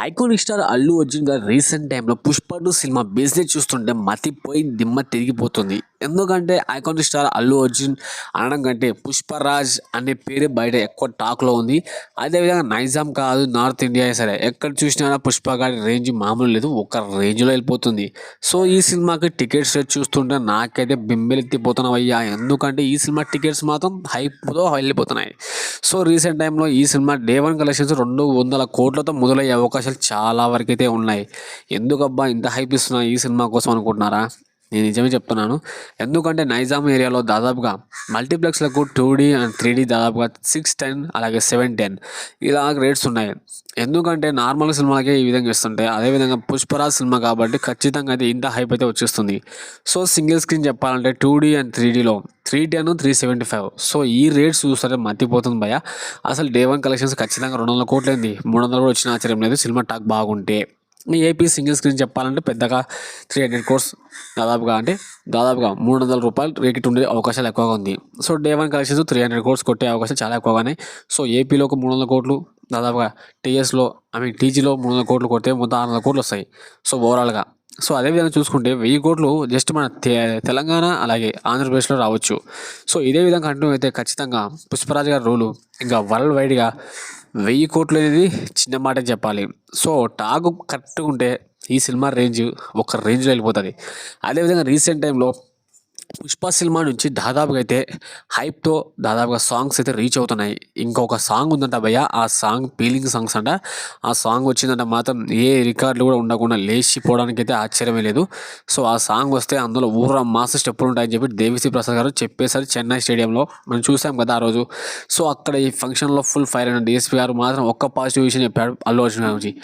Iconic star Allu Arjun గారు recent టైంలో Pushpa two cinema business చూస్తుంటే మతిపోయి దిమ్మ తిరిగిపోతుంది. ఎందుకంటే ఐకానిక్ స్టార్ అల్లు అర్జున్ అనడం కంటే పుష్పరాజ్ అనే పేరు బయట ఎక్కువ టాక్లో ఉంది. అదేవిధంగా నైజాం కాదు నార్త్ ఇండియా సరే ఎక్కడ చూసినా పుష్ప గారి రేంజ్ మామూలు లేదు ఒక రేంజ్లో వెళ్ళిపోతుంది. సో ఈ సినిమాకి టికెట్స్ చూస్తుంటే నాకైతే బింబెలెత్తిపోతున్నావయ్యా. ఎందుకంటే ఈ సినిమా టికెట్స్ మాత్రం హైప్తో వెళ్ళిపోతున్నాయి. సో రీసెంట్ టైంలో ఈ సినిమా డే వన్ కలెక్షన్స్ రెండు వందల కోట్లతో మొదలయ్యే అవకాశాలు చాలా వరకైతే ఉన్నాయి. ఎందుకబ్బా ఇంత హైప్ ఇస్తున్నా ఈ సినిమా కోసం అనుకుంటున్నారా? నేను నిజమే చెప్తున్నాను. ఎందుకంటే నైజాం ఏరియాలో దాదాపుగా మల్టీప్లెక్స్లకు two D and three D దాదాపుగా సిక్స్ టెన్ అలాగే సెవెన్ టెన్ ఇలా రేట్స్ ఉన్నాయి. ఎందుకంటే నార్మల్ సినిమాలకే ఈ విధంగా ఇస్తుంటాయి అదేవిధంగా పుష్పరాజ్ సినిమా కాబట్టి ఖచ్చితంగా అయితే ఇంత హైప్ అయితే వచ్చేస్తుంది. సో సింగిల్ స్క్రీన్ చెప్పాలంటే టూ డీ అండ్ త్రీ డీలో three ten three seventy five so ఈ రేట్స్ చూస్తే మర్చిపోతుంది భయ అసలు డే వన్ కలెక్షన్స్ ఖచ్చితంగా రెండు వందల కోట్లైంది మూడు వందలు కూడా వచ్చిన ఆశ్చర్యం లేదు. సినిమా టాక్ బాగుంటే. ఏపీ సింగిల్ స్క్రీన్ చెప్పాలంటే పెద్దగా త్రీ హండ్రెడ్ కోర్స్ దాదాపుగా అంటే దాదాపుగా మూడు వందల రూపాయలు రేకెట్ ఉండే అవకాశాలు ఎక్కువగా ఉంది. So day one collections three hundred crores కొట్టే అవకాశాలు చాలా ఎక్కువగానే సో ఏపీలో ఒక మూడు వందల కోట్లు దాదాపుగా టీఎస్లో ఐ మీన్ టీజీలో మూడు వందల కోట్లు కొడితే మొత్తం ఆరు వందల కోట్లు వస్తాయి. సో ఓవరాల్గా సో అదేవిధంగా చూసుకుంటే వెయ్యి కోట్లు జస్ట్ మన తె- తెలంగాణ అలాగే ఆంధ్రప్రదేశ్లో రావచ్చు. సో ఇదే విధంగా అంటూ అయితే ఖచ్చితంగా పుష్పరాజ్ గారి రోలు ఇంకా వరల్డ్ వైడ్గా వెయ్యి కోట్లు అనేది చిన్న మాట చెప్పాలి. సో టాగ్ కరెక్ట్గా ఉంటే ఈ సినిమా రేంజ్ ఒక రేంజ్లో వెళ్ళిపోతుంది. అదేవిధంగా రీసెంట్ టైంలో పుష్ప సినిమా నుంచి దాదాపుగా అయితే హైప్తో దాదాపుగా సాంగ్స్ అయితే రీచ్ అవుతున్నాయి. ఇంకొక సాంగ్ ఉందంట భయ్య ఆ సాంగ్ ఫీలింగ్ సాంగ్స్ అంట. ఆ సాంగ్ వచ్చిందంట మాత్రం ఏ రికార్డులు కూడా ఉండకుండా లేచిపోవడానికి అయితే ఆశ్చర్యమే లేదు. సో ఆ సాంగ్ వస్తే అందులో ఊర్రా మాస్ స్టెప్పులు ఉంటాయని చెప్పి దేవిశ్రీ ప్రసాద్ గారు చెప్పేశారు చెన్నై స్టేడియంలో. మనం చూసాం కదా ఆ రోజు. సో అక్కడ ఈ ఫంక్షన్లో ఫుల్ ఫైర్ అయిన డిఎస్పీ గారు మాత్రం ఒక్క పాజిటివ్ విషయం చెప్పాడు అల్లు అర్జున్ గురించి.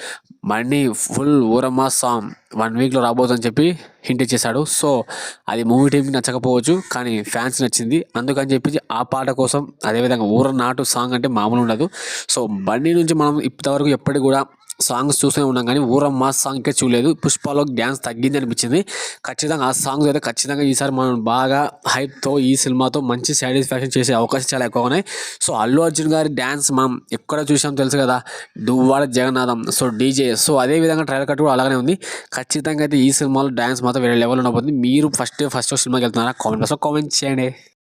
మళ్ళీ ఫుల్ ఊరమ్మ సాంగ్ వన్ వీక్లో రాబోతుందని చెప్పి హింట్ ఇచ్చేశాడు. సో అది మూవీ టీంకి నచ్చకపోవచ్చు కానీ ఫ్యాన్స్ నచ్చింది. అందుకని చెప్పేసి ఆ పాట కోసం అదేవిధంగా ఊర నాటు సాంగ్ అంటే మామూలు ఉండదు. సో బండి నుంచి మనం ఇప్పటివరకు ఎప్పటికి కూడా సాంగ్స్ చూస్తూనే ఉన్నాం కానీ ఊరం మా సాంగ్ ఇంకా చూడలేదు. పుష్పలో డ్యాన్స్ తగ్గింది అనిపించింది. ఖచ్చితంగా ఆ సాంగ్స్ అయితే ఖచ్చితంగా ఈసారి మనం బాగా హైప్తో ఈ సినిమాతో మంచి సాటిస్ఫాక్షన్ చేసే అవకాశం చాలా ఎక్కువ ఉన్నాయి సో అల్లు అర్జున్ గారి డ్యాన్స్ మనం ఎక్కడ చూసాం తెలుసు కదా? Duvvada Jagannadham. So DJ. So అదే విధంగా ట్రైలర్ కట్ కూడా అలాగే ఉంది. ఖచ్చితంగా అయితే ఈ సినిమాలో డ్యాన్స్ మాత్రం వేరే లెవెల్ ఉండబోతుంది. మీరు ఫస్ట్ ఫస్ట్ సినిమాకి వెళ్తున్నారా? కామెంట్ సో కామెంట్ చేయండి.